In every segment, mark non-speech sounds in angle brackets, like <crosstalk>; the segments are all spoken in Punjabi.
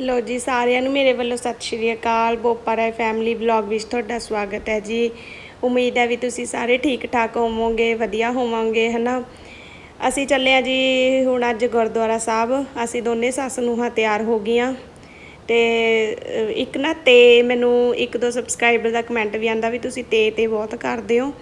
ਲੋ ਜੀ, ਸਾਰਿਆਂ ਨੂੰ ਮੇਰੇ ਵੱਲੋਂ ਸਤਿ ਸ਼੍ਰੀ ਅਕਾਲ। ਬੋਪਾ ਰਾਏ ਫੈਮਿਲੀ ਵਲੌਗ ਵਿੱਚ ਤੁਹਾਡਾ ਸਵਾਗਤ ਹੈ ਜੀ। ਉਮੀਦ ਹੈ ਵੀ ਤੁਸੀਂ ਸਾਰੇ ਠੀਕ ਠਾਕ ਹੋਵੋਗੇ, ਵਧੀਆ ਹੋਵੋਗੇ, ਹਨਾ? ਅਸੀਂ ਚੱਲੇ ਆ ਜੀ ਹੁਣ ਅੱਜ ਗੁਰਦੁਆਰਾ ਸਾਹਿਬ। ਅਸੀਂ ਦੋਨੇ ਸੱਸ ਨੂੰਹਾਂ ਤਿਆਰ ਹੋ ਗਈਆਂ। ਤੇ ਇੱਕ ਨਾ ਤੇ ਮੈਨੂੰ ਇੱਕ ਦੋ ਸਬਸਕ੍ਰਾਈਬਰ ਦਾ ਕਮੈਂਟ ਵੀ ਆਂਦਾ ਵੀ ਤੁਸੀਂ ਤੇ ਤੇ ਬਹੁਤ ਕਰਦੇ ਹੋ।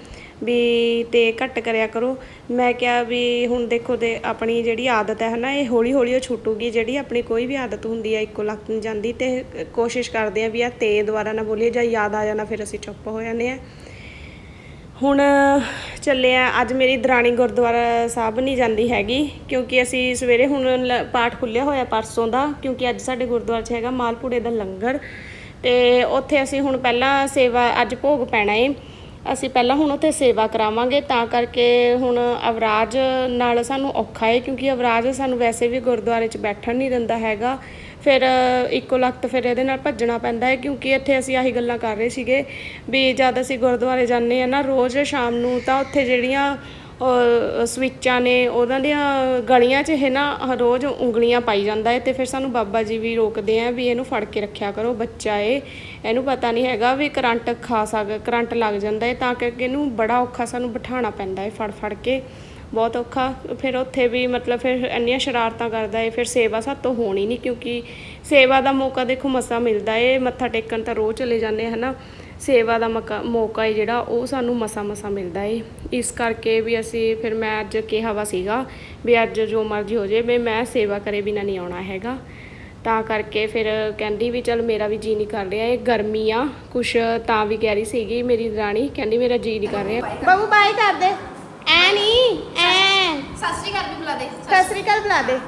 ਵੀ ਤੇ ਘੱਟ ਕਰਿਆ ਕਰੋ। ਮੈਂ ਕਿਹਾ ਵੀ ਹੁਣ ਦੇਖੋ ਦੇ ਆਪਣੀ ਜਿਹੜੀ ਆਦਤ ਹੈ ਹਨਾ, ਇਹ ਹੌਲੀ ਹੌਲੀ ਉਹ ਛੁੱਟੂਗੀ। ਜਿਹੜੀ ਆਪਣੀ ਕੋਈ ਵੀ ਆਦਤ ਹੁੰਦੀ ਹੈ, ਇੱਕੋ ਲੱਖ ਨਹੀਂ ਜਾਂਦੀ ਤੇ ਕੋਸ਼ਿਸ਼ ਕਰਦੇ ਆ ਵੀ ਆ ਤੇ ਦੁਬਾਰਾ ਨਾ ਬੋਲੀਏ ਜਾਂ ਯਾਦ ਆ ਜਾਣਾ, ਫਿਰ ਅਸੀਂ ਚੁੱਪ ਹੋ ਜਾਂਦੇ ਆ ਹੁਣ ਚੱਲੇ ਆ ਅੱਜ ਮੇਰੀ ਦਰਾਣੀ ਗੁਰਦੁਆਰਾ ਸਾਹਿਬ ਨਹੀਂ ਜਾਂਦੀ ਹੈਗੀ, ਕਿਉਂਕਿ ਅਸੀਂ ਸਵੇਰੇ ਹੁਣ ਲ- ਪਾਠ ਖੁੱਲਿਆ ਹੋਇਆ ਪਰਸੋਂ ਦਾ, ਕਿਉਂਕਿ ਅੱਜ ਸਾਡੇ ਗੁਰਦੁਆਰੇ 'ਚ ਹੈਗਾ ਮਾਲਪੂੜੇ ਦਾ ਲੰਗਰ। ਤੇ ਉੱਥੇ ਅਸੀਂ ਹੁਣ ਪਹਿਲਾਂ ਸੇਵਾ, ਅੱਜ ਭੋਗ ਪੈਣਾ ਏ। ਅਸੀਂ ਪਹਿਲਾਂ ਹੁਣ ਉੱਥੇ ਸੇਵਾ ਕਰਾਵਾਂਗੇ, ਤਾਂ ਕਰਕੇ ਹੁਣ ਅਵਰਾਜ ਨਾਲ ਸਾਨੂੰ ਔਖਾ ਹੈ ਕਿਉਂਕਿ ਅਵਰਾਜ ਸਾਨੂੰ ਵੈਸੇ ਵੀ ਗੁਰਦੁਆਰੇ 'ਚ ਬੈਠਣ ਨਹੀਂ ਦਿੰਦਾ ਹੈਗਾ। ਫਿਰ ਇੱਕੋ ਲਖਤ ਫਿਰ ਇਹਦੇ ਨਾਲ ਭੱਜਣਾ ਪੈਂਦਾ ਹੈ ਕਿਉਂਕਿ ਇੱਥੇ ਅਸੀਂ ਆਹੀ ਗੱਲਾਂ ਕਰ ਰਹੇ ਸੀਗੇ ਵੀ ਜਦ ਅਸੀਂ ਗੁਰਦੁਆਰੇ ਜਾਂਦੇ ਆ ਨਾ, ਰੋਜ਼ ਸ਼ਾਮ ਨੂੰ ਤਾਂ ਉੱਥੇ ਜਿਹੜੀਆਂ ਸਵਿੱਚਾਂ ਨੇ ਉਹਨਾਂ ਦੀਆਂ ਗਲੀਆਂ 'ਚ ਇਹ ਨਾ ਰੋਜ਼ ਉਂਗਲੀਆਂ ਪਾਈ ਜਾਂਦਾ ਹੈ ਤੇ ਫਿਰ ਸਾਨੂੰ ਬਾਬਾ ਜੀ ਵੀ ਰੋਕਦੇ ਆ ਵੀ ਇਹਨੂੰ ਫੜ ਕੇ ਰੱਖਿਆ ਕਰੋ, ਬੱਚਾ ਏ। ਇਹਨੂੰ ਪਤਾ ਨਹੀਂ ਹੈਗਾ ਵੀ ਕਰੰਟ ਖਾ ਸਕ ਕਰੰਟ ਲੱਗ ਜਾਂਦਾ ਹੈ ਤਾਂ ਕਰਕੇ ਇਹਨੂੰ ਬੜਾ ਔਖਾ ਸਾਨੂੰ ਬਿਠਾਉਣਾ ਪੈਂਦਾ ਹੈ ਫੜ ਫੜ ਕੇ। ਬਹੁਤ ਔਖਾ। ਫਿਰ ਉੱਥੇ ਵੀ ਮਤਲਬ ਫਿਰ ਇੰਨੀਆਂ ਸ਼ਰਾਰਤਾਂ ਕਰਦਾ ਏ, ਫਿਰ ਸੇਵਾ ਸਾਤੋਂ ਹੋਣੀ ਨਹੀਂ ਕਿਉਂਕਿ ਸੇਵਾ ਦਾ ਮੌਕਾ ਦੇਖੋ ਮਸਾ ਮਿਲਦਾ ਏ, ਮੱਥਾ ਟੇਕਣ ਤਾਂ ਰੋਜ਼ ਚਲੇ ਜਾਂਦੇ ਹਨਾ। ਸੇਵਾ ਦਾ ਮੌਕਾ ਏ ਜਿਹੜਾ ਉਹ ਸਾਨੂੰ ਮਸਾ ਮਸਾ ਮਿਲਦਾ ਏ। ਇਸ ਕਰਕੇ ਵੀ ਅਸੀਂ ਫਿਰ ਮੈਂ ਅੱਜ ਕਿਹਾ ਵਾ ਸੀਗਾ ਵੀ ਅੱਜ ਜੋ ਮਰਜ਼ੀ ਹੋ ਜੇ ਵੀ ਮੈਂ ਸੇਵਾ ਕਰੇ ਬਿਨਾ ਨਹੀਂ ਆਉਣਾ ਹੈਗਾ। ਤਾਂ ਕਰਕੇ ਫਿਰ ਕਹਿੰਦੀ ਵੀ ਚਲ ਮੇਰਾ ਵੀ ਜੀ ਨਹੀਂ ਕਰ ਰਿਹਾ ਇਹ ਗਰਮੀ ਆ ਕੁਛ ਤਾਂ ਵੀ ਕਹਿ ਰਹੀ ਸੀਗੀ ਮੇਰੀ ਰਾਣੀ ਕਹਿੰਦੀ ਮੇਰਾ ਜੀ ਨਹੀਂ ਕਰ ਰਿਹਾ। ਬਾਬੂ ਬਾਈ ਕਰ ਦੇ। ਐ ਨਹੀਂ ਐ। ਸਤਿ ਸ਼੍ਰੀ ਅਕਾਲ ਵੀ ਬੁਲਾ ਦੇ। ਸਤਿ ਸ੍ਰੀ ਅਕਾਲ ਬੁਲਾ ਦੇ।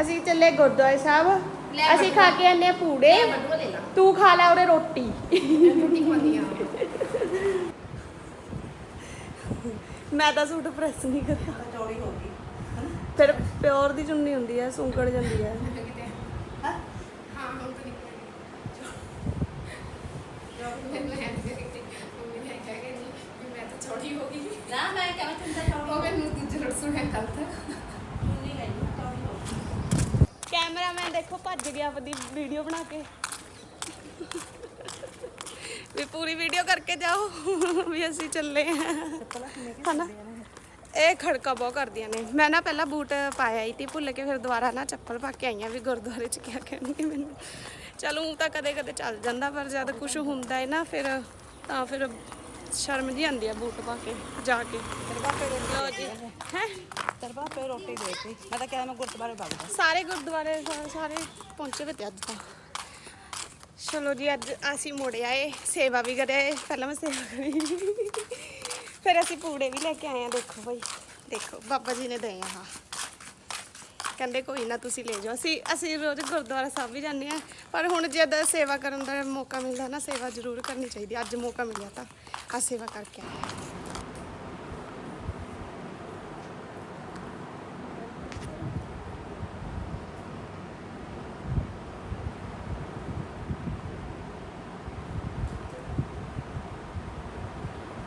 ਅਸੀਂ ਚੱਲੇ ਗੁਰਦੁਆਰੇ ਸਾਹਿਬ। ਲੈ ਅਸੀਂ। ਖਾ ਕੇ ਆਨੇ ਆ ਪੂੜੇ। ਬਟੂਆ ਲੈ ਲਾ। ਤੂੰ ਖਾ ਲੈ ਉਹਦੇ ਰੋਟੀ। ਰੋਟੀ ਆ ਮੈਂ ਤਾਂ ਸੂਟ ਪ੍ਰੈਸ ਨਹੀਂ ਕਰਦਾ ਚੌੜੀ ਹੋ ਗਈ। ਫਿਰ ਪਿਓਰ ਦੀ ਚੁੰਨੀ ਹੁੰਦੀ ਹੈ ਸੁੰਕੜ ਜਾਂਦੀ ਹੈ। ਹਾਂ? ਹਾਂ ਗਈ। ਮੈਂ ਨੇ ਮੈਂ ਤਾਂ ਛੋਟੀ ਹੋ ਗਈ। ਨਾ ਮੈਂ ਕਹਿੰਦਾ ਚੁੰਦਾ ਚੌੜੀ ਉਹ ਮੈਨੂੰ ਦੂਜੇ ਰੋਡ ਸੁਣਿਆ ਕੱਲ ਤੱਕ ਨਹੀਂ ਗਈ ਚੌੜੀ ਹੋ ਗਈ ਕੈਮਰਾਮੈਨ ਦੇਖੋ ਭੱਜ ਗਿਆ ਆਪਣੀ ਵੀਡੀਓ ਬਣਾ ਕੇ। ਵੀ ਪੂਰੀ ਵੀਡੀਓ ਕਰਕੇ ਜਾਓ, ਵੀ ਅਸੀਂ ਚੱਲੇ ਆ ਹਨਾ? ਇਹ ਖੜਕਾ ਬਹੁਤ ਕਰਦੀਆਂ ਨੇ। ਮੈਂ ਨਾ ਪਹਿਲਾਂ ਬੂਟ ਪਾਇਆ ਹੀ ਤੇ, ਭੁੱਲ ਕੇ ਫਿਰ ਦੁਬਾਰਾ ਨਾ ਚੱਪਲ ਪਾ ਕੇ ਆਈਆਂ ਵੀ ਗੁਰਦੁਆਰੇ ਚ ਕਿਆ ਕਹਿਣਗੇ ਮੈਨੂੰ। ਚਲੋ ਊਂ ਤਾਂ ਕਦੇ ਕਦੇ ਚੱਲ ਜਾਂਦਾ, ਪਰ ਜਦ ਕੁਝ ਹੁੰਦਾ ਹੈ ਨਾ, ਫਿਰ ਤਾਂ ਫਿਰ ਸ਼ਰਮ ਜੀ ਆਉਂਦੀ ਆ ਬੂਟ ਪਾ ਕੇ ਜਾ ਕੇ। ਲਓ ਜੀ। ਹੈ? ਤਰਵਾ ਪੇ ਰੋਟੀ ਦੇ ਕੇ। ਮੈਂ ਤਾਂ ਕਹਿੰਦਾ ਮੈਂ ਗੁਰਦੁਆਰੇ ਭਗਦਾ ਸਾਰੇ ਗੁਰਦੁਆਰੇ ਸਾਰੇ ਪਹੁੰਚੇ ਵੇ ਤੇ ਅੱਜ ਤਾਂ। ਚਲੋ ਜੀ ਅੱਜ ਅਸੀਂ ਮੁੜ ਆਏ ਸੇਵਾ ਵੀ ਕਰਿਆ ਪਹਿਲਾਂ ਮੈਂ ਸੇਵਾ ਕਰੀ। ਫਿਰ ਅਸੀਂ ਪੂੜੇ ਵੀ ਲੈ ਕੇ ਆਏ ਆ ਦੇਖੋ ਭਾਈ ਦੇਖੋ ਬਾਬਾ ਜੀ ਨੇ ਦਏ ਆ। ਆਹ ਕਹਿੰਦੇ ਕੋਈ ਨਾ ਤੁਸੀਂ ਲੈ ਜਾਓ। ਅਸੀਂ ਅਸੀਂ ਰੋਜ਼ ਗੁਰਦੁਆਰਾ ਸਾਹਿਬ ਵੀ ਜਾਂਦੇ ਆ ਪਰ ਹੁਣ ਜਦ ਸੇਵਾ ਕਰਨ ਦਾ ਮੌਕਾ ਮਿਲਦਾ ਨਾ ਸੇਵਾ ਜ਼ਰੂਰ ਕਰਨੀ ਚਾਹੀਦੀ ਅੱਜ ਮੌਕਾ ਮਿਲਿਆ ਤਾਂ ਆ ਸੇਵਾ ਕਰਕੇ ਆਏ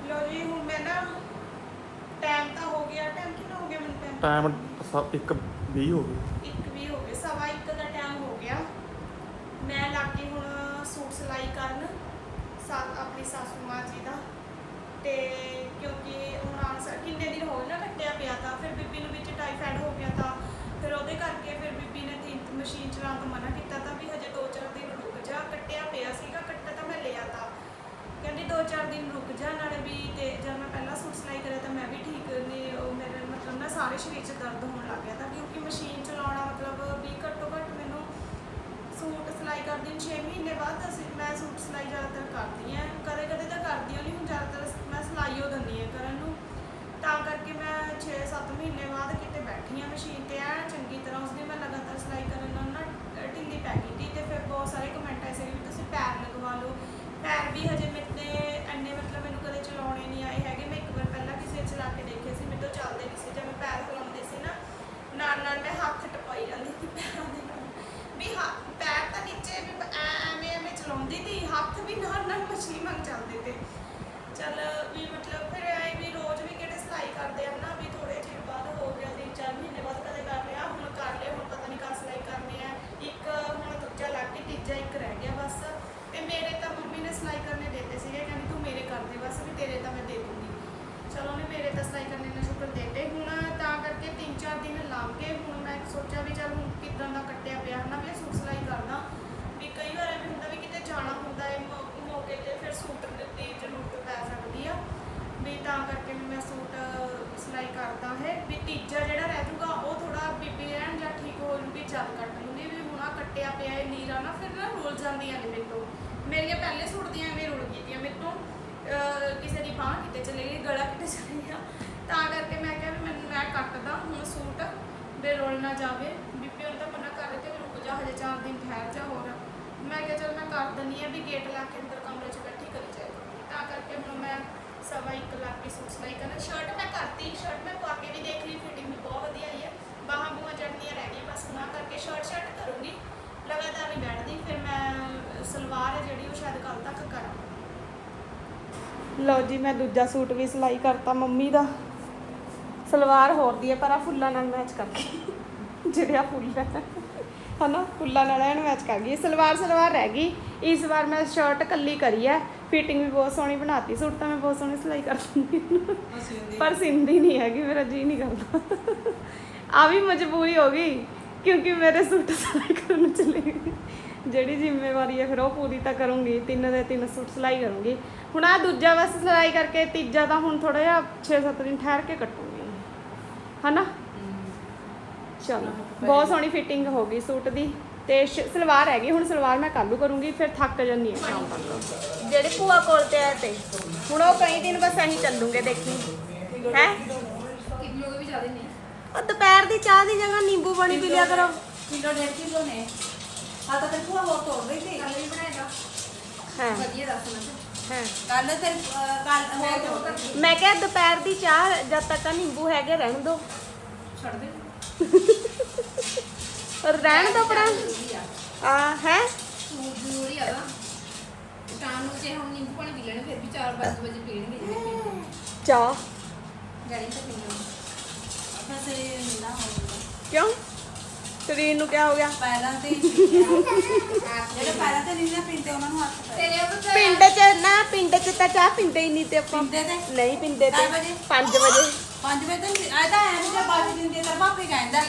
ਲੋ ਜੀ ਹੁਣ ਮੈਂ ਨਾ ਟਾਈਮ ਤਾਂ ਇੱਕ 20 ਹੋ ਗਈ ਇੱਕ ਵੀ ਹੋ ਗਿਆ ਸਵਾ ਇੱਕ ਦਾ ਟਾਈਮ ਹੋ ਗਿਆ। ਮੈਂ ਲੱਗੀ ਹੁਣ ਸੂਟ ਸਿਲਾਈ ਕਰਨ, ਸਾ, ਆਪਣੀ ਸਾਸੂ ਮਾਂ ਜੀ ਦਾ। ਤੇ ਕਿਉਂਕਿ ਹੁਣ ਆਉਣ ਕਿੰਨੇ ਦਿਨ ਹੋ ਗਏ ਨਾ ਕੱਟਿਆ ਪਿਆ ਤਾਂ, ਫਿਰ ਬੀਬੀ ਨੂੰ ਵਿੱਚ ਟਾਈਫਾਇਡ ਹੋ ਗਿਆ ਤਾਂ, ਫਿਰ ਉਹਦੇ ਕਰਕੇ ਫਿਰ ਬੀਬੀ ਨੇ ਤਿੰਨ ਮਸ਼ੀਨ ਚਲਾਉਣ ਤੋਂ ਮਨਾ ਕੀਤਾ ਤਾਂ ਵੀ ਹਜੇ 2-4 ਦਿਨ ਰੁਕ ਜਾ, ਕੱਟਿਆ ਪਿਆ ਸੀਗਾ ਕੱਟਾ ਤਾਂ ਮੈਂ ਲਿਆ ਤਾਂ। ਕਹਿੰਦੀ 2-4 ਦਿਨ ਰੁਕ ਜਾ, ਨਾਲੇ ਵੀ ਤੇ ਜਦ ਮੈਂ ਪਹਿਲਾਂ ਸੂਟ ਸਿਲਾਈ ਕਰਿਆ ਤਾਂ ਮੈਂ ਵੀ ਠੀਕ ਨਹੀਂ ਉਹ ਮੇਰੇ ਨਾ ਸਾਰੇ ਸਰੀਰ 'ਚ ਦਰਦ ਹੋਣ ਲੱਗ ਗਿਆ ਤਾਂ ਕਿਉਂਕਿ ਮਸ਼ੀਨ ਚਲਾਉਣਾ ਮਤਲਬ ਵੀ ਘੱਟੋ ਘੱਟ ਮੈਨੂੰ ਸੂਟ ਸਿਲਾਈ ਕਰਦੀ ਨੂੰ 6 ਮਹੀਨੇ ਬਾਅਦ ਅਸੀਂ ਮੈਂ ਸੂਟ ਸਿਲਾਈ ਜ਼ਿਆਦਾਤਰ ਕਰਦੀ ਹਾਂ। ਕਦੇ ਕਦੇ ਤਾਂ ਕਰਦੀ ਸੂਟ ਦੀਆਂ ਐਵੇਂ ਰੁਲ ਗਈਆਂ ਮੇਰੇ ਤੋਂ ਕਿਸੇ ਦੀ ਬਾਂਹ ਕਿਤੇ ਚਲੇ ਗਈ, ਗਲਾ ਕਿਤੇ ਚਲੇ ਗਿਆ। ਤਾਂ ਕਰਕੇ ਮੈਂ ਕਿਹਾ ਵੀ ਮੈਨੂੰ ਮੈਂ ਕੱਟਦਾ ਹੁਣ ਸੂਟ, ਵੀ ਰੁਲ ਨਾ ਜਾਵੇ। ਬੀਬੀ ਹੁਣ ਤਾਂ ਮਨਾ ਕਰ ਰਹੀ ਤੇ ਵੀ ਰੁਕ ਜਾ, ਹਜੇ 4 ਦਿਨ ਠਹਿਰ ਜਾ ਹੋਰ। ਮੈਂ ਕਿਹਾ ਚਲ ਮੈਂ ਕਰ ਦਿੰਦੀ ਆ ਵੀ ਗੇਟ ਲਾ ਕੇ ਅੰਦਰ ਕਮਰੇ 'ਚ ਬੈਠੀ ਕਰੀ ਜਾਏ। ਤਾਂ ਕਰਕੇ ਹੁਣ ਮੈਂ ਸਵਾ ਇੱਕ ਲੱਖ ਦੀ ਸੂਟ ਸਿਲਾਈ ਕਰਨਾ। ਸ਼ਰਟ ਮੈਂ ਕਰਤੀ ਸ਼ਰਟ ਮੈਂ ਪਾ ਕੇ ਵੀ ਦੇਖ ਲਈ ਫਿਟਿੰਗ ਵੀ ਬਹੁਤ ਵਧੀਆ ਆਈ ਹੈ। ਬਾਹਾਂ ਬੂਹਾਂ ਚੜਨੀਆਂ ਰਹਿ ਗਈਆਂ ਬਸ ਨਾ ਕਰਕੇ ਸ਼ਰਟ ਸ਼ਰਟ ਕਰੂੰਗੀ ਲਗਾਤਾਰ ਨਹੀਂ ਬੈਠਦੀ ਫਿਰ ਮੈਂ ਸਲਵਾਰ ਹੈ ਜਿਹੜੀ ਉਹ ਸ਼ਾਇਦ ਕੱਲ ਤੱਕ ਕਰਾਂ ਲਓ ਜੀ, ਮੈਂ ਦੂਜਾ ਸੂਟ ਵੀ ਸਿਲਾਈ ਕਰਤਾ ਮੰਮੀ ਦਾ। ਸਲਵਾਰ ਹੋਰ ਦੀ ਹੈ, ਪਰ ਆ ਫੁੱਲਾਂ ਨਾਲ ਮੈਚ ਕਰ ਗਈ। ਜਿਹੜਾ ਫੁੱਲ ਹੈ। ਹਨਾ? ਫੁੱਲਾਂ ਨਾਲ ਐਨ ਮੈਚ ਕਰ ਗਈ। ਸਲਵਾਰ ਸਲਵਾਰ ਰਹਿ ਗਈ। ਇਸ ਵਾਰ ਮੈਂ ਸ਼ਰਟ ਕੱਲੀ ਕਰੀ ਹੈ। ਫਿਟਿੰਗ ਵੀ ਬਹੁਤ ਸੋਹਣੀ ਬਣਾਤੀ। ਸੂਟ ਤਾਂ ਮੈਂ ਬਹੁਤ ਸੋਹਣੀ ਸਿਲਾਈ ਕਰ ਦਿੰਦੀ ਪਰ ਸਿੰਦੀ ਨਹੀਂ ਹੈਗੀ, ਮੇਰਾ ਜੀ ਨਹੀਂ ਕਰਦਾ। ਆ ਵੀ ਮਜਬੂਰੀ ਹੋ ਗਈ, ਕਿਉਂਕਿ ਮੇਰੇ ਸੂਟ ਸਿਲਾਈ ਕਰਨ ਚਲੇ ਗਏ। ਜਿਹੜੀ ਜ਼ਿੰਮੇਵਾਰੀ ਹੈ ਫਿਰ ਉਹ ਪੂਰੀ ਤਾਂ ਕਰੂੰਗੀ। ਤਿੰਨ ਦੇ ਤਿੰਨ ਸੂਟ ਸਿਲਾਈ ਕਰੂੰਗੀ। ਹੁਣ ਆ ਦੂਜਾ ਬਸ ਸਿਲਾਈ ਕਰਕੇ ਤੀਜਾ ਤਾਂ ਹੁਣ ਥੋੜਾ ਜਿਹਾ 6-7 ਦਿਨ ਠਹਿਰ ਕੇ ਕੱਟੂੰਗੀ। ਹਨਾ? ਚਲੋ ਬਹੁਤ ਸੋਹਣੀ ਫਿਟਿੰਗ ਹੋ ਗਈ ਸੂਟ ਦੀ। ਤੇ ਸਲਵਾਰ ਹੈਗੀ ਹੁਣ ਸਲਵਾਰ ਮੈਂ ਕੱਲੂ ਕਰੂੰਗੀ ਫਿਰ ਥੱਕ ਜਾਂਦੀ ਹਾਂ ਸ਼ਾਮ ਤੱਕ ਜਿਹੜੇ ਭੂਆ ਕੋਲ ਤੇ ਆਏ ਤੇ। ਹੁਣ ਉਹ ਕਈ ਦਿਨ ਬਸ ਐਂ ਚੱਲੂਗੇ ਦੇਖੀ। ਹੈ? ਕਿਲੋ ਵੀ ਜ਼ਿਆਦਾ ਨਹੀਂ ਉਹ ਦੁਪਹਿਰ ਦੀ ਚਾਹ ਦੀ ਜਗ੍ਹਾ ਨਿੰਬੂ ਪਾਣੀ ਪੀ ਲਿਆ ਕਰੋ। ਕਿਲੋ ਡੇਢ ਕਿਲੋ ਨੇ। ਆ ਤਾਂ ਤੇ ਭੂਆ ਹੋਰ ਤੋੜ ਰਹੀ ਸੀ। ਕੱਲ ਵੀ ਬਣਾਏਗਾ। ਹਾਂ। ਵਧੀਆ ਦੱਸ ਮੈਂ ਹਾਂ। ਕੱਲ ਤੇ ਕੱਲ ਹੋਰ ਤੋੜ ਰਹੀ ਸੀ ਮੈਂ ਕਿਹਾ ਦੁਪਹਿਰ ਦੀ ਚਾਹ ਜਦ ਤੱਕ ਨਿੰਬੂ ਹੈਗੇ ਰਹਿਣ ਦੋ। ਛੱਡ ਦੇ। ਰਹਿਣ ਦੋ ਜ਼ਰੂਰੀ ਆ। ਆ ਹੈ? ਸੂਟ ਜ਼ਰੂਰੀ ਆ ਨਾ। ਸ਼ਾਮ ਨੂੰ ਜੇ ਹੁਣ ਨਿੰਬੂ ਪਾਣੀ ਪੀ ਲੈਣਾ ਫਿਰ ਵੀ 4-5 ਵਜੇ ਪੀਣਗੇ ਜਿਵੇਂ ਪੀਂਦੇ ਚਾਹ। ਗਾੜੀ ਤਾਂ ਪੀਣਾ ਆਪਣਾ ਸਰੀਰ ਨਾ ਹੋਊਗਾ ਕਿਉਂ? ਸਰੀਰ ਨੂੰ ਕਿਆ ਹੋ ਗਿਆ? ਪੈਰਾਂ ਤੇ ਹੀ ਜਿਹੜੇ ਪੈਰਾਂ ਤੇ ਨਹੀਂ ਨਾ ਪੀਂਦੇ ਉਹਨਾਂ ਨੂੰ ਹੱਥ ਪੈ ਤੇਰੇ ਉਹ ਪਿੰਡ 'ਚ ਨਾ ਪਿੰਡ 'ਚ ਤਾਂ ਚਾਹ ਪੀਂਦੇ ਹੀ ਨਹੀਂ ਤੇ ਆਪਾਂ। ਪੀਂਦੇ ਤੇ? ਨਹੀਂ ਪੀਂਦੇ ਤੇ। ਕਿੰਨੇ ਵਜੇ? 5 ਵਜੇ। 5 ਵਜੇ ਤੱਕ ਆਇਦਾ ਐ ਜੇ ਬਾਜੀ ਦਿੰਦੀ ਤਾਂ ਭਾਪੀ ਕਹਿੰਦਾ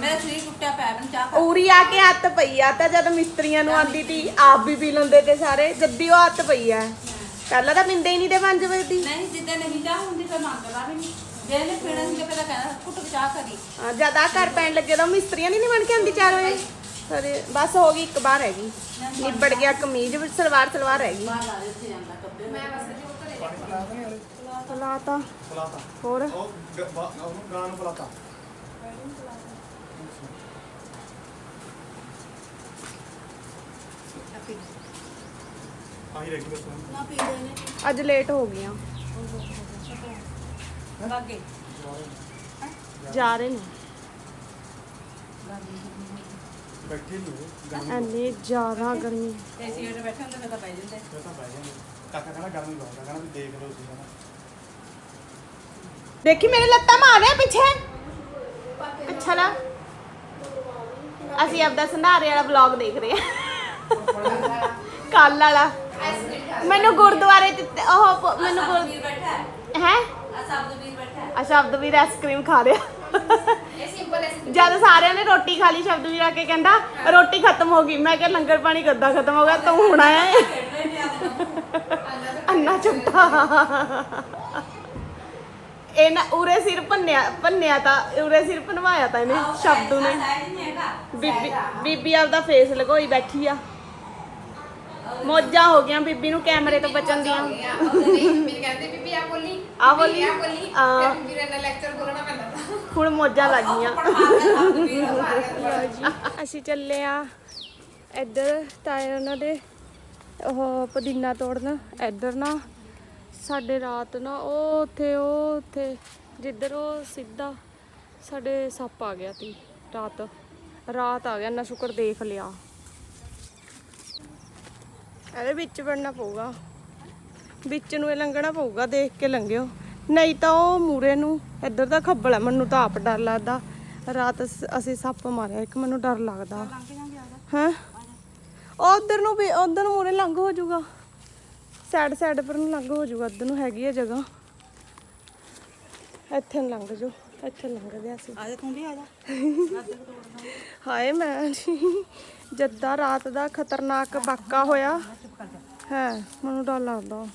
ਮੇਰਾ ਸਰੀਰ ਟੁੱਟਿਆ ਪਿਆ ਚਾਹ ਕਰ ਉਰੀ ਆ ਕੇ ਹੱਥ ਪਈ ਆ ਤਾਂ ਜਦ ਮਿਸਤਰੀਆਂ ਨੂੰ ਆਂਦੀ ਤੀ ਆਪ ਵੀ ਪੀ ਲੈਂਦੇ ਤੇ ਸਾਰੇ ਜੱਦੀ ਉਹ ਹੱਥ ਪਈ ਆ। ਪਹਿਲਾਂ ਤਾਂ ਪਿੰਦੇ ਹੀ ਨਹੀਂ ਤੇ 5 ਵਜੇ ਦੀ। ਨਹੀਂ ਜਿੱਦਾਂ ਨਹੀਂ ਚਾਹ ਹੁੰਦੀ ਫਿਰ ਮੰਗਦਾ ਵੀ ਨਹੀਂ। ਜੇ ਇਹਨੇ ਪੀਣਾ ਸੀ ਤਾਂ ਪਹਿਲਾਂ ਕਹਿੰਦਾ ਕੁੱਟ ਕੇ ਚਾਹ ਕਰੀ। ਹਾਂ, ਜਦ ਆ ਘਰ ਪੈਣ ਲੱਗੇ ਤਾਂ ਮਿਸਤਰੀਆਂ ਨਹੀਂ ਬਣ ਕੇ ਆਂਦੀ 4 ਵਜੇ? ਸਾਰੇ ਬਸ ਹੋ ਗਈ ਇੱਕ ਬਾਰ ਹੈਗੀ ਨਿਬੜ ਗਿਆ ਕਮੀਜ਼ ਵਿੱਚ ਸਲਵਾਰ ਸਲਵਾਰ ਹੈਗੀ ਬਾਹਰ ਲਾ ਦੇ ਉੱਥੇ ਜਾਂਦਾ ਕੱਪੜੇ ਮੈਂ ਬਸ ਜੋ ਘਰੇ ਲਾਤਾ। ਹੋਰ? ਉਹ ਅੱਜ ਲੇਟ ਹੋ ਗਈਆਂ। ਬਾਗੇ ਜਾ ਰਹੇ ਨੇ। ਬੈਠੇ ਨਹੀਂ ਉਹ ਗਰਮੀ ਐਨੀ ਜ਼ਿਆਦਾ ਗਰਮੀ। ਤੇ ਸੀਟ ਬੈਠੇ ਹੁੰਦੇ ਫਿਰ ਤਾਂ ਪੈ ਜਾਂਦੇ। ਫਿਰ ਤਾਂ ਪੈ ਜਾਂਦੇ। ਕਾਕਾ ਕਹਿੰਦਾ ਗਰਮੀ ਬਹੁਤ ਆ ਕਹਿੰਦਾ ਵੀ ਦੇਖ ਲਓ ਤੁਸੀਂ ਕਹਿੰਦਾ। ਦੇਖੀ ਮੇਰੇ ਲੱਤਾਂ ਮਾਰਿਆ ਪਿੱਛੇ। ਪਿੱਛੇ ਨਾ। ਅਸੀਂ ਆਪਦਾ ਸੰਧਾਰੇ ਵਾਲਾ ਵਲੌਗ ਦੇਖ ਰਹੇ ਹਾਂ। ਕੱਲ ਵਾਲਾ। ਮੈਨੂੰ ਗੁਰਦੁਆਰੇ ਤੇ ਉਹ ਮੈਨੂੰ ਗੁਰ ਵੀਰ ਬੈਠਾ ਹੈ? ਹੈ ਆ ਸਬਦ ਵੀਰ ਬੈਠਾ ਹੈ ਆ ਸ਼ਬਦਵੀਰ ਆਈਸਕ੍ਰੀਮ ਖਾ ਰਿਹਾ। ਇਹ ਸਿੰਪਲ ਹੈ ਜਦ ਸਾਰਿਆਂ ਨੇ ਰੋਟੀ ਖਾ ਲਈ ਸ਼ਬਦਵੀਰ ਆ ਕੇ ਕਹਿੰਦਾ ਰੋਟੀ ਖਤਮ ਹੋ ਗਈ। ਮੈਂ ਕਿਹਾ ਲੰਗਰ ਪਾਣੀ ਕਦੋਂ ਖਤਮ ਹੋ ਗਿਆ? ਤੂੰ ਹੁਣ ਆਇਆ ਹੈ ਅੰਨਾ ਚੁੱਪਾ। ਇਹ ਨਾ ਉਰੇ ਸਿਰ ਭੰਨਿਆ ਭੰਨਿਆ ਤਾਂ ਉਰੇ ਸਿਰ ਭਨਵਾਇਆ ਤਾਂ ਇਹਨੇ ਸ਼ਬਦੂ ਨੇ। ਬੀਬੀ ਬੀਬੀ ਆਪਦਾ ਫੇਸ ਲਗੋਈ ਬੈਠੀ ਆ। ਮੌਜਾਂ ਹੋ ਗਈਆਂ ਬੀਬੀ ਨੂੰ ਕੈਮਰੇ ਤੋਂ ਬਚਣ ਦੀਆਂ ਮੇਰੇ ਕਹਿੰਦੇ ਬੀਬੀ ਆ ਬੋਲੀ ਆ ਬੋਲੀ? ਆ ਬੋਲੀ ਆ। ਫਿਰ ਬੀਬੀ ਨੇ ਲੈਕਚਰ ਬੋਲਣਾ ਪੈਂਦਾ ਤਾ। ਹੁਣ ਮੌਜਾਂ ਲੱਗ ਗਈਆਂ ਅਸੀਂ ਚੱਲੇ ਆ ਇੱਧਰ ਤਾਏ ਉਹਨਾਂ ਦੇ ਉਹ ਪੁਦੀਨਾ ਤੋੜਨ ਇੱਧਰ ਨਾ ਸਾਡੇ ਰਾਤ ਨਾ ਉਹ ਉੱਥੇ ਉਹ ਉੱਥੇ ਜਿੱਧਰ ਉਹ ਸਿੱਧਾ ਸਾਡੇ ਸੱਪ ਆ ਗਿਆ ਤੀ ਰਾਤ ਰਾਤ ਆ ਗਿਆ ਨਾ ਸ਼ੁਕਰ ਦੇਖ ਲਿਆ ਇਹਦੇ ਵਿੱਚ ਵੜਨਾ ਪਊਗਾ। ਵਿੱਚ ਨੂੰ ਇਹ ਲੰਘਣਾ ਪਊਗਾ ਦੇਖ ਕੇ ਲੰਘਿਓ। ਨਹੀਂ ਤਾਂ ਉਹ ਮੂਰੇ ਨੂੰ ਇੱਧਰ ਦਾ ਖੱਬਲ ਹੈ ਮੈਨੂੰ ਤਾਂ ਆਪ ਡਰ ਲੱਗਦਾ। ਰਾਤ ਅਸ- ਸੱਪ ਮਾਰਿਆ ਇੱਕ ਮੈਨੂੰ ਡਰ ਲੱਗਦਾ। ਹੈ? ਉਧਰ ਨੂੰ ਵੀ ਉਧਰ ਨੂੰ ਮੂਰੇ ਲੰਘ ਹੋ ਜਾਊਗਾ। ਸਾਈਡ ਸਾਈਡ ਪਰ ਨੂੰ ਲੰਘ ਹੋ ਜਾਊਗਾ ਉਧਰ ਨੂੰ ਹੈਗੀ ਆ ਜਗ੍ਹਾ। ਇੱਥੇ ਨੂੰ ਲੰਘ ਜਾਓ ਇੱਥੇ ਲੰਘਦੇ ਅਸੀਂ। ਆ ਜਾ ਤੂੰ ਵੀ ਆ ਜਾ। <laughs> ਹਾਏ ਮੈਂ। ਜੀ ਜੱਦਾ ਰਾਤ ਦਾ ਖਤਰਨਾਕ ਵਾਕਾ ਹੋਇਆ। ਹੈ ਮੈਨੂੰ ਡਰ ਲੱਗਦਾ।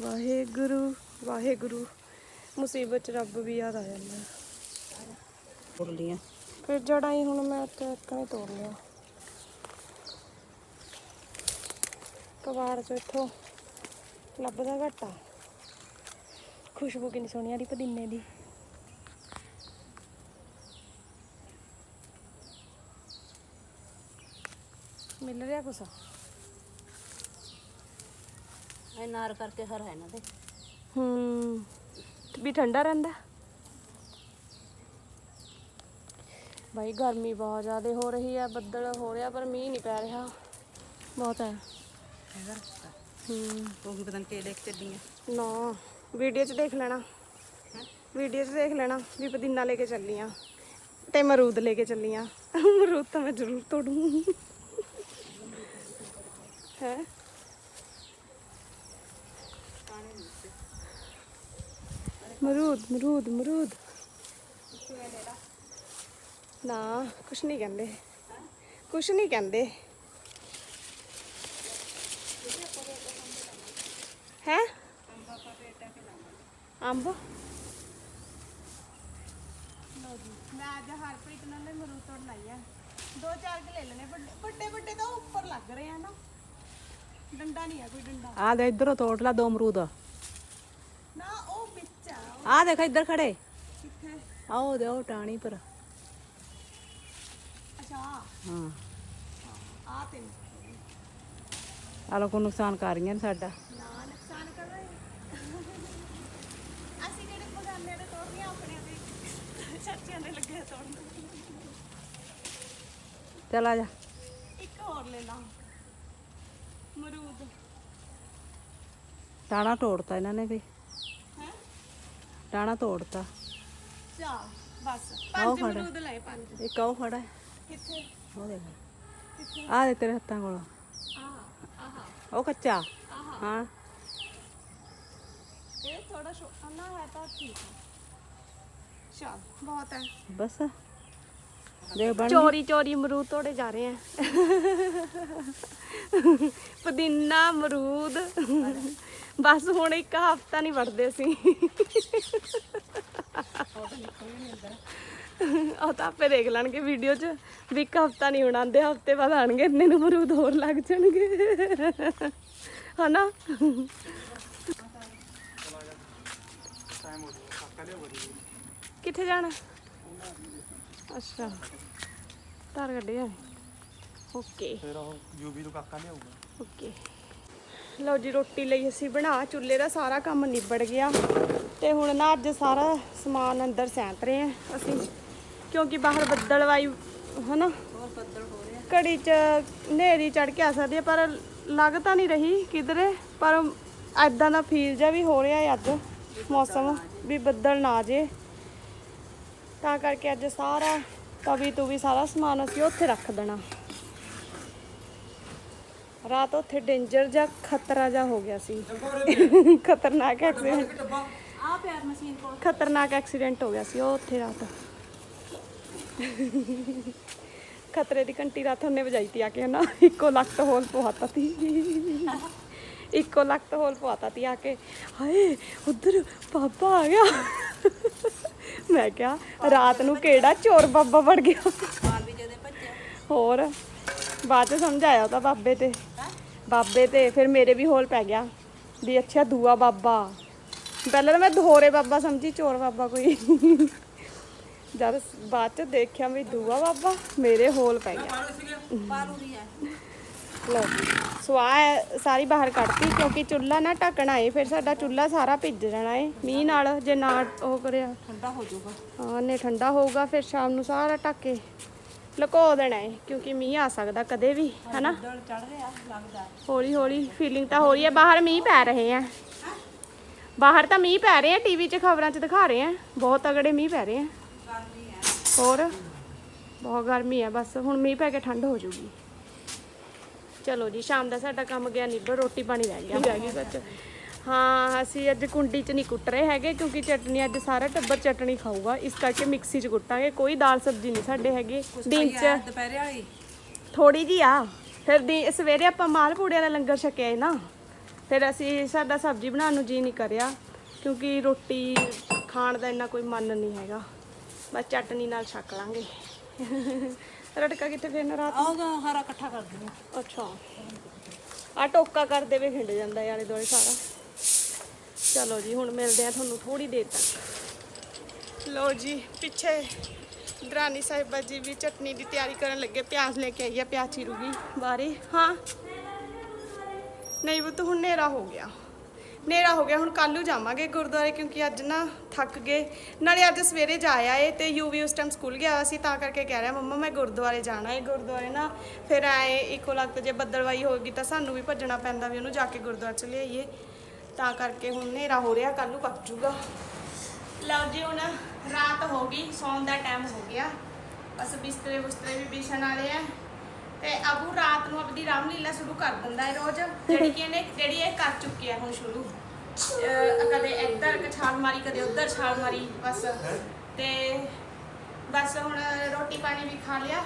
ਵਾਹਿਗੁਰੂ ਵਾਹਿਗੁਰੂ। ਮੁਸੀਬਤ ਚ ਰੱਬ ਵੀ ਯਾਦ ਆ ਜਾਂਦਾ। ਫਿਰ ਜੜਾ ਹੀ ਹੁਣ ਮੈਂ ਤੇ ਕਹੀਂ ਤੋੜ ਲਿਆ। ਕਵਾੜ ਚੋਂ ਇੱਥੋਂ ਲੱਭਦਾ ਘਟਾ। ਖੁਸ਼ਬੂ ਕਿੰਨੀ ਸੋਹਣੀ ਆ ਰਹੀ ਪੁਦੀਨੇ ਦੀ। ਮਿਲ ਰਿਹਾ ਕੁਛ? ਐ ਨਾਰ ਕਰਕੇ ਹਰ ਹੈ ਨਾ ਤੇ ਹੂੰ ਵੀ ਠੰਡਾ ਰਹਿੰਦਾ? ਭਾਈ ਗਰਮੀ ਬਹੁਤ ਜ਼ਿਆਦਾ ਹੋ ਰਹੀ ਹੈ ਬੱਦਲ ਹੋ ਰਿਹਾ ਪਰ ਮੀਂਹ ਨਹੀਂ ਪੈ ਰਿਹਾ। ਬਹੁਤ ਹੈ। ਹੈਗਾ ਰਸਤਾ। ਹੂੰ। ਉਹ ਵੀ ਪਤਾ ਨਹੀਂ ਨਾ ਵੀਡੀਓ 'ਚ ਦੇਖ ਲੈਣਾ। ਵੀਡੀਓ 'ਚ ਦੇਖ ਲੈਣਾ ਵੀ ਪੁਦੀਨਾ ਲੈ ਕੇ ਚੱਲੀਆਂ ਤੇ ਮਰੂਦ ਲੈ ਕੇ ਚੱਲੀਆਂ ਮਰੂਦ ਤਾਂ ਮੈਂ ਜ਼ਰੂਰ ਤੋੜੂ ਹੈ। ਮਰੂਦ ਮਰੂਦ ਮਰੂਦ। ਨਾ, ਕੁਛ ਨਹੀਂ ਕਹਿੰਦੇ। ਕੁਛ ਨਹੀਂ ਕਹਿੰਦੇ। ਹੈ? ਅੰਬ। ਮੈਂ ਅੱਜ ਹਰਪ੍ਰੀਤ ਨਾਲ ਮਰੂਦ ਤੋੜ ਲਾਈ ਆ। ਦੋ ਚਾਰ ਕੇ ਲੈ ਲੈਣੇ, ਵੱਡੇ ਵੱਡੇ ਵੱਡੇ ਤਾਂ ਉੱਪਰ ਲੱਗ ਰਹੇ ਆ ਨਾ। ਡੰਡਾ ਨਹੀਂ ਆ ਕੋਈ ਡੰਡਾ। ਆ ਦੇ ਇਧਰੋਂ ਤੋੜ ਲਾ ਦੋ ਅਮਰੂਦ। ਨਾ ਉਹ ਵਿੱਚ ਆ। ਆ ਦੇਖ ਇੱਧਰ ਖੜੇ। ਕਿੱਥੇ? ਆਓ ਦੇ ਉਹ ਟਾਣੀ ਪਰ। ਅੱਛਾ ਹਾਂ। ਆਹ ਤੇ ਆ ਲੋ ਕੋ ਨੁਕਸਾਨ ਕਰ ਰਹੀਆਂ ਨੇ ਸਾਡਾ। ਨਾ ਨੁਕਸਾਨ ਕਰ ਰਹੇ ਅਸੀਂ ਕਿਹੜੇ ਬਗਾਨੇ ਦੇ ਤੋੜਨੀਆਂ ਆਪਣੇ ਦੇ ਚਾਚਿਆਂ ਦੇ ਲੱਗੇ ਤੋੜਨ। ਚਲ ਆ ਜਾ। ਇੱਕ ਹੋਰ ਲੈ ਲਾ। ਮਰੂਦ। ਟਾਣਾ ਤੋੜਤਾ ਇਹਨਾਂ ਨੇ ਵੀ। ਹੈ? ਟਾਣਾ ਤੋੜਤਾ। ਚਾ ਬਸ। ਆਓ ਪੰਜ ਖੜਾ। ਮਰੂਦ ਲਏ ਪੰਜ। ਇੱਕ ਉਹ ਖੜਾ ਹੈ, ਕਿੱਥੇ? ਉਹ ਦੇਖ। ਆ ਦੇ ਤੇਰੇ ਹੱਥਾਂ ਕੋਲ। ਆਹ ਆਹ। ਉਹ ਕੱਚਾ। ਹਾਂ। ਇਹ ਥੋੜਾ ਛੋਟਾ ਨਾ ਹੈ ਤਾਂ ਠੀਕ ਹੈ। ਚਲ ਬਹੁਤ ਹੈ। ਬਸ। ਦੇਖ ਬਣ ਚੋਰੀ ਚੋਰੀ ਅਮਰੂਦ ਤੋੜੇ ਜਾ ਰਹੇ ਆ। ਪੁਦੀਨਾ, ਅਮਰੂਦ। ਬਸ ਹੁਣ ਇੱਕ ਹਫਤਾ ਨਹੀਂ ਵੜਦੇ ਸੀ ਉਹ ਤਾਂ ਆਪੇ ਦੇਖ ਲੈਣਗੇ ਵੀਡੀਓ 'ਚ ਵੀ ਇੱਕ ਹਫਤਾ ਨਹੀਂ ਹੁਣ ਆਉਂਦੇ ਹਫ਼ਤੇ ਬਾਅਦ ਆਣਗੇ ਇੰਨੇ ਨੂੰ ਅਮਰੂਦ ਹੋਰ ਲੱਗ ਜਾਣਗੇ। ਹਨਾ? ਕਿੱਥੇ ਜਾਣਾ? ਅੱਛਾ। ਤਾਰ ਕੱਢਿਆ ਓਕੇ। ਫਿਰ ਉਹ ਯੂਵੀ ਤੋਂ ਕਾਕਾ ਲਿਆਉਗਾ ਓਕੇ। ਲਓ ਜੀ ਰੋਟੀ ਲਈ ਅਸੀਂ ਬਣਾ। ਚੁੱਲ੍ਹੇ ਦਾ ਸਾਰਾ ਕੰਮ ਨਿਬੜ ਗਿਆ। ਤੇ ਹੁਣ ਨਾ ਅੱਜ ਸਾਰਾ ਸਮਾਨ ਅੰਦਰ ਸੈਂਤ ਰਹੇ ਆ ਅਸੀਂ। ਕਿਉਂਕਿ ਬਾਹਰ ਬੱਦਲਵਾਈ ਹਨਾ? ਹੋਰ ਬੱਦਲ ਹੋ ਰਿਹਾ ਘੜੀ ਚ ਹਨੇਰੀ ਚੜ ਕੇ ਆ ਸਕਦੀ ਹੈ ਪਰ ਲੱਗ ਤਾਂ ਨਹੀਂ ਰਹੀ ਕਿਧਰੇ। ਪਰ ਐਦਾਂ ਦਾ ਫੀਲ ਜਿਹਾ ਵੀ ਹੋ ਰਿਹਾ ਹੈ ਅੱਜ ਮੌਸਮ ਵੀ ਬੱਦਲ ਨਾ ਜੇ। ਤਾਂ ਕਰਕੇ ਅੱਜ ਸਾਰਾ ਤਵੀ ਤੂੰ ਸਾਰਾ ਸਮਾਨ ਅਸੀਂ ਉੱਥੇ ਰੱਖ ਦੇਣਾ। ਰਾਤ ਉੱਥੇ ਡੇਂਜਰ ਜਾਂ ਖਤਰਾ ਜਾਂ ਹੋ ਗਿਆ ਸੀ। ਖਤਰਨਾਕ ਐਕਸੀਡੈਂਟ ਆ ਪਿਆਰ ਮਸ਼ੀਨ ਕੋਲ ਖਤਰਨਾਕ ਐਕਸੀਡੈਂਟ ਹੋ ਗਿਆ ਸੀ ਉਹ ਉੱਥੇ ਰਾਤ। ਖਤਰੇ ਦੀ ਘੰਟੀ ਰਾਤ ਉਹਨੇ ਵਜਾਈ ਤੀ ਆ ਕੇ ਨਾ ਇੱਕੋ ਲੱਖ ਤੋਂ ਹੋਲ ਪਵਾਤਾ ਤੀ। ਇੱਕੋ ਲੱਖ ਤੋਂ ਹੋਲ ਪਵਾਤਾ ਤੀ ਆ ਕੇ। ਹਾਏ, ਉਧਰ ਬਾਬਾ ਆ ਗਿਆ। ਮੈਂ ਕਿਹਾ, ਰਾਤ ਨੂੰ ਕਿਹੜਾ ਚੋਰ ਬਾਬਾ ਵੜ ਗਿਆ? ਮਾਲ ਵੀ ਜਦੇ ਭੱਜਿਆ ਹੋਰ, ਬਾਅਦ ਚ ਸਮਝਾਇਆ ਬਾਬੇ ਤੇ। ਬਾਬੇ ਤੇ ਫਿਰ ਮੇਰੇ ਵੀ ਹੋਲ ਪੈ ਗਿਆ ਵੀ ਅੱਛਾ ਦੂਆ ਬਾਬਾ। ਪਹਿਲਾਂ ਤਾਂ ਮੈਂ ਦੋਹਰੇ ਬਾਬਾ ਸਮਝੀ, ਚੋਰ ਬਾਬਾ ਕੋਈ। ਜਦ ਬਾਅਦ ਚ ਦੇਖਿਆ ਵੀ ਦੂਆ ਬਾਬਾ, ਮੇਰੇ ਹੋਲ ਪੈ ਗਿਆ। ਪਾਲੂ ਦੀ ਹੈ। ਲਓ। ਸਵਾਹ ਸਾਰੀ ਬਾਹਰ ਕੱਢਤੀ ਕਿਉਂਕਿ ਚੁੱਲ੍ਹਾ ਨਾ ਢੱਕਣਾ ਏ ਫਿਰ ਸਾਡਾ ਚੁੱਲ੍ਹਾ ਸਾਰਾ ਭਿੱਜ ਜਾਣਾ ਏ। ਮੀਂਹ ਨਾਲ ਜੇ ਨਾ ਉਹ ਕਰਿਆ। ਠੰਡਾ ਹੋ ਜਾਊਗਾ। ਹਾਂ ਨੇ ਠੰਡਾ ਹੋਊਗਾ ਫਿਰ ਸ਼ਾਮ ਨੂੰ ਸਾਰਾ ਢੱਕ ਕੇ ਲੁਕੋ ਦੇਣਾ ਏ ਕਿਉਂਕਿ ਮੀਂਹ ਆ ਸਕਦਾ ਕਦੇ ਵੀ ਹਨਾ? ਬੱਦਲ ਚੜ ਰਿਹਾ ਲੱਗਦਾ। ਹੌਲੀ ਹੌਲੀ ਫੀਲਿੰਗ ਤਾਂ ਹੋ ਰਹੀ ਹੈ ਬਾਹਰ ਮੀਂਹ ਪੈ ਰਹੇ ਆ। ਬਾਹਰ ਤਾਂ ਮੀਂਹ ਪੈ ਰਹੇ ਆ ਟੀਵੀ 'ਚ ਖਬਰਾਂ 'ਚ ਦਿਖਾ ਰਹੇ ਆ। ਬਹੁਤ ਤਗੜੇ ਮੀਂਹ ਪੈ ਰਹੇ ਆ। ਹੋਰ? ਬਹੁਤ ਗਰਮੀ ਆ ਬਸ ਹੁਣ ਮੀਂਹ ਪੈ ਕੇ ਠੰਡ ਹੋ ਜੂਗੀ ਚਲੋ ਜੀ ਸ਼ਾਮ ਦਾ ਸਾਡਾ ਕੰਮ ਗਿਆ ਨਿਬੜ ਰੋਟੀ ਪਾਣੀ ਰਹਿ ਗਿਆ। ਰਹਿ ਗਈ ਸੱਚ। ਹਾਂ ਅਸੀਂ ਅੱਜ ਕੁੰਡੀ 'ਚ ਨਹੀਂ ਕੁੱਟ ਰਹੇ ਹੈਗੇ ਕਿਉਂਕਿ ਚਟਨੀ ਅੱਜ ਸਾਰਾ ਟੱਬਰ ਚਟਨੀ ਖਾਊਗਾ। ਇਸ ਕਰਕੇ ਮਿਕਸੀ 'ਚ ਕੁੱਟਾਂਗੇ। ਕੋਈ ਦਾਲ ਸਬਜ਼ੀ ਨਹੀਂ ਸਾਡੇ ਹੈਗੇ। ਦਿਨ 'ਚ ਦੁਪਹਿਰੇ ਵਾਲੀ। ਥੋੜੀ ਜੀ ਆ। ਫਿਰ ਦੀ ਸਵੇਰੇ ਆਪਾਂ ਮਾਲ ਪੂੜਿਆਂ ਦਾ ਲੰਗਰ ਛਕਿਆ ਏ ਨਾ। ਫਿਰ ਅਸੀਂ ਸਾਡਾ ਸਬਜ਼ੀ ਬਣਾਉਣ ਨੂੰ ਜੀ ਨਹੀਂ ਕਰਿਆ ਕਿਉਂਕਿ ਰੋਟੀ ਖਾਣ ਦਾ ਇੰਨਾ ਕੋਈ ਮਨ ਨਹੀਂ ਹੈਗਾ। ਬਸ ਚਟਨੀ ਨਾਲ ਛਕ ਲਾਂਗੇ। ਰੜਕਾ ਕਿੱਥੇ ਫੇਰਨਾ ਰਾਤ ਨੂੰ? ਆਹ ਹਰਾ ਇਕੱਠਾ ਕਰ ਦਿੰਦੇ ਅੱਛਾ। ਆ ਟੋਕਾ ਕਰਦੇ ਵੇ ਖਿੰਡ ਜਾਂਦਾ ਯਾਰੇ ਦੋਲੇ ਸਾਰਾ। ਚਲੋ ਜੀ ਹੁਣ ਮਿਲਦੇ ਆ ਤੁਹਾਨੂੰ ਥੋੜੀ ਦੇਰ ਤੱਕ। ਲੋ ਜੀ ਪਿੱਛੇ ਦਰਾਨੀ ਸਾਹਿਬਾ ਜੀ ਵੀ ਚਟਨੀ ਦੀ ਤਿਆਰੀ ਕਰਨ ਲੱਗੇ ਪਿਆਜ਼ ਲੈ ਕੇ ਆਈ ਆ ਪਿਆਜ਼ ਚੀਰੂਗੀ। ਬਾਰੇ? ਹਾਂ। ਨਹੀਂ ਉਹ ਤਾਂ ਹੁਣ ਹਨੇਰਾ ਹੋ ਗਿਆ। ਹਨੇਰਾ ਹੋ ਗਿਆ, ਹੁਣ ਕੱਲ੍ਹ ਨੂੰ ਜਾਵਾਂਗੇ ਗੁਰਦੁਆਰੇ ਕਿਉਂਕਿ ਅੱਜ ਨਾ ਥੱਕ ਗਏ। ਨਾਲੇ ਅੱਜ ਸਵੇਰੇ ਜਾ ਆਏ ਤੇ ਯੂਵੀ ਉਸ ਟਾਈਮ ਸਕੂਲ ਗਿਆ ਸੀ, ਤਾਂ ਕਰਕੇ ਕਹਿ ਰਿਹਾ, ਮੰਮਾ, ਮੈਂ ਗੁਰਦੁਆਰੇ ਜਾਣਾ ਹੈ, ਗੁਰਦੁਆਰੇ ਨਾ। ਫਿਰ ਆਏ, ਇੱਕੋ ਲਗਤ ਜੇ ਬੱਦਲਵਾਈ ਹੋਗੀ ਤਾਂ ਸਾਨੂੰ ਵੀ ਭੱਜਣਾ ਪੈਂਦਾ ਵੀ ਉਹਨੂੰ ਜਾ ਕੇ ਗੁਰਦੁਆਰੇ ਚ ਲਿਆਈਏ। ਤਾਂ ਕਰਕੇ ਹੁਣ ਹਨੇਰਾ ਹੋ ਰਿਹਾ, ਕੱਲ੍ਹ ਨੂੰ ਪੱਕ ਜੂਗਾ। ਲਓ ਜੀ, ਹੁਣ ਰਾਤ ਹੋ ਗਈ, ਸੌਣ ਦਾ ਟਾਈਮ ਹੋ ਗਿਆ। ਬਸ ਬਿਸਤਰੇ ਬੁਸਤਰੇ ਵੀ ਵਿਛਣ ਵਾਲੇ ਆ। ਤੇ ਅਬੂ ਰਾਤ ਨੂੰ ਆਪਣੀ ਰਾਮਲੀਲਾ ਸ਼ੁਰੂ ਕਰ ਦਿੰਦਾ ਹੈ ਰੋਜ਼। ਜਿਹੜੀ ਕਿ ਇਹਨੇ ਜਿਹੜੀ ਇਹ ਕਰ ਚੁੱਕੀ ਹੈ ਹੁਣ ਸ਼ੁਰੂ। ਅਹ ਕਦੇ ਇੱਧਰ ਕ ਛਾਲ ਮਾਰੀ, ਕਦੇ ਉੱਧਰ ਛਾਲ ਮਾਰੀ, ਬਸ। ਤੇ ਬਸ ਹੁਣ ਰੋਟੀ ਪਾਣੀ ਵੀ ਖਾ ਲਿਆ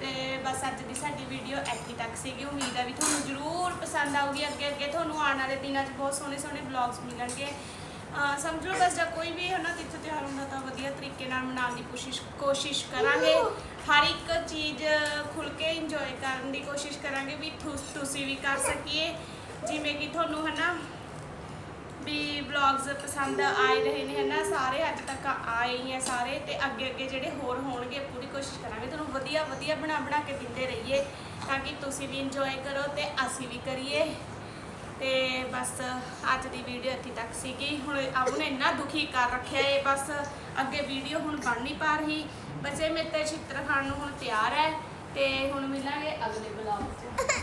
ਤੇ ਬਸ ਅੱਜ ਦੀ ਸਾਡੀ ਵੀਡੀਓ ਇੱਥੇ ਤੱਕ ਸੀਗੀ। ਉਮੀਦ ਹੈ ਵੀ ਤੁਹਾਨੂੰ ਜ਼ਰੂਰ ਪਸੰਦ ਆਊਗੀ। ਅੱਗੇ ਅੱਗੇ ਤੁਹਾਨੂੰ ਆਉਣ ਵਾਲੇ ਦਿਨਾਂ 'ਚ ਬਹੁਤ ਸੋਹਣੇ ਸੋਹਣੇ ਵਲੌਗਸ ਮਿਲਣਗੇ। ਸਮਝ ਲਓ ਬਸ ਜੇ ਕੋਈ ਵੀ ਹੈ ਨਾ ਤਿੱਥ ਤਿਉਹਾਰ ਹੁੰਦਾ ਤਾਂ ਵਧੀਆ ਤਰੀਕੇ ਨਾਲ ਮਨਾਉਣ ਦੀ ਕੋਸ਼ਿਸ਼ ਕੋਸ਼ਿਸ਼ ਕਰਾਂਗੇ। ਹਰ ਇੱਕ ਚੀਜ਼ ਖੁੱਲ ਕੇ ਇੰਜੋਏ ਕਰਨ ਦੀ ਕੋਸ਼ਿਸ਼ ਕਰਾਂਗੇ ਵੀ ਤੁਸੀਂ ਵੀ ਕਰ ਸਕੀਏ। ਜਿਵੇਂ ਕਿ ਤੁਹਾਨੂੰ ਹੈ ਨਾ ਵੀ ਵਲੌਗਸ ਪਸੰਦ ਆਏ ਰਹੇ ਨੇ ਹਨਾ ਸਾਰੇ ਅੱਜ ਤੱਕ ਆਏ ਹੀ ਆ ਸਾਰੇ ਤੇ ਅੱਗੇ ਅੱਗੇ ਜਿਹੜੇ ਹੋਰ ਹੋਣਗੇ ਪੂਰੀ ਕੋਸ਼ਿਸ਼ ਕਰਾਂਗੇ। ਤੁਹਾਨੂੰ ਵਧੀਆ ਵਧੀਆ ਬਣਾ ਬਣਾ ਕੇ ਦਿੰਦੇ ਰਹੀਏ ਤਾਂ ਕਿ ਤੁਸੀਂ ਵੀ ਇੰਜੋਏ ਕਰੋ ਤੇ ਅਸੀਂ ਵੀ ਕਰੀਏ। ਤੇ ਬਸ ਅੱਜ ਦੀ ਵੀਡੀਓ ਇੱਥੇ ਤੱਕ ਸੀਗੀ। ਹੁਣ ਆਪ ਨੇ ਇੰਨਾ ਦੁਖੀ ਕਰ ਰੱਖਿਆ ਏ, ਬਸ ਅੱਗੇ ਵੀਡੀਓ ਹੁਣ ਬਣ ਨਹੀਂ ਪਾ ਰਹੀ। ਬੱਚੇ ਮੇਰੇ ਤੇ ਛਿੱਤਰ ਖਾਣ ਨੂੰ ਹੁਣ ਤਿਆਰ ਹੈ ਤੇ ਹੁਣ ਮਿਲਾਂਗੇ ਅਗਲੇ ਵਲੌਗ 'ਚ।